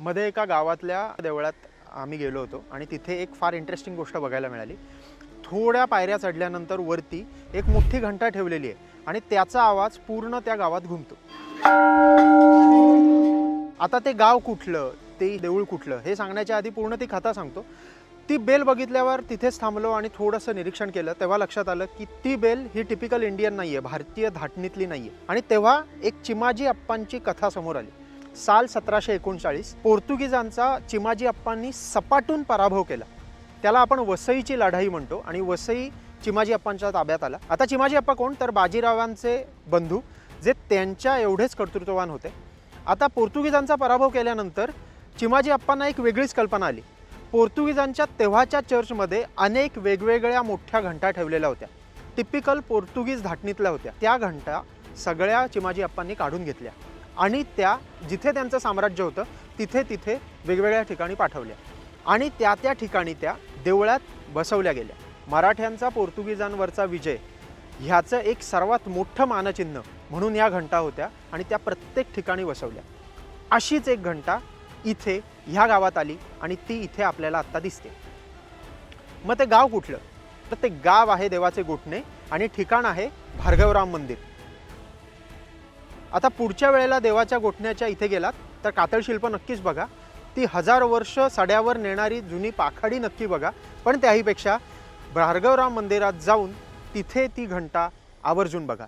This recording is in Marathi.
मध्ये एका गावातल्या देवळात आम्ही गेलो होतो आणि तिथे एक फार इंटरेस्टिंग गोष्ट बघायला मिळाली. थोड्या पायऱ्या चढल्यानंतर वरती एक मोठी घंटा ठेवलेली आहे आणि त्याचा आवाज पूर्ण त्या गावात घुमतो. आता ते गाव कुठलं ते देऊळ कुठलं हे सांगण्याच्या आधी पूर्ण ती कथा सांगतो. ती बेल बघितल्यावर तिथेच थांबलो आणि थोडंसं निरीक्षण केलं. तेव्हा लक्षात आलं की ती बेल ही टिपिकल इंडियन नाही आहे भारतीय धाटणीतली नाही आहे आणि तेव्हा एक चिमाजी अप्पांची कथा समोर आली. साल सतराशे एकोणचाळीस पोर्तुगीजांचा चिमाजी अप्पांनी सपाटून पराभव केला. त्याला आपण वसईची लढाई म्हणतो आणि वसई चिमाजी अप्पांच्या ताब्यात आला. आता चिमाजी अप्पा कोण? तर बाजीरावांचे बंधू जे त्यांच्या एवढेच कर्तृत्ववान होते. आता पोर्तुगीजांचा पराभव केल्यानंतर चिमाजी अप्पांना एक वेगळीच कल्पना आली. पोर्तुगीजांच्या तेव्हाच्या चर्चमध्ये अनेक वेगवेगळ्या मोठ्या घंटा ठेवलेल्या होत्या. टिपिकल पोर्तुगीज धाटणीतल्या होत्या. त्या घंटा सगळ्या चिमाजी अप्पांनी काढून घेतल्या. आणि त्या जिथे त्यांचं साम्राज्य होतं तिथे तिथे वेगवेगळ्या ठिकाणी पाठवल्या. आणि त्या त्या ठिकाणी त्या देवळात बसवल्या गेल्या. मराठ्यांचा पोर्तुगीजांवरचा विजय ह्याचं एक सर्वात मोठं मानचिन्ह म्हणून या घंटा होत्या आणि त्या प्रत्येक ठिकाणी बसवल्या. अशीच एक घंटा इथे ह्या गावात आली आणि ती इथे आपल्याला आत्ता दिसते. मग ते गाव कुठलं? तर ते गाव आहे देवाचे गोठणे आणि ठिकाण आहे भार्गवराम मंदिर. आता पुढच्या वेळेला देवाच्या गोठण्याच्या इथे गेलात तर कातळ शिल्प नक्कीच बघा. ती हजार वर्ष सड्यावर नेणारी जुनी पाखाडी नक्की बघा. पण त्याहीपेक्षा भार्गवराम मंदिरात जाऊन तिथे ती घंटा आवर्जून बघा.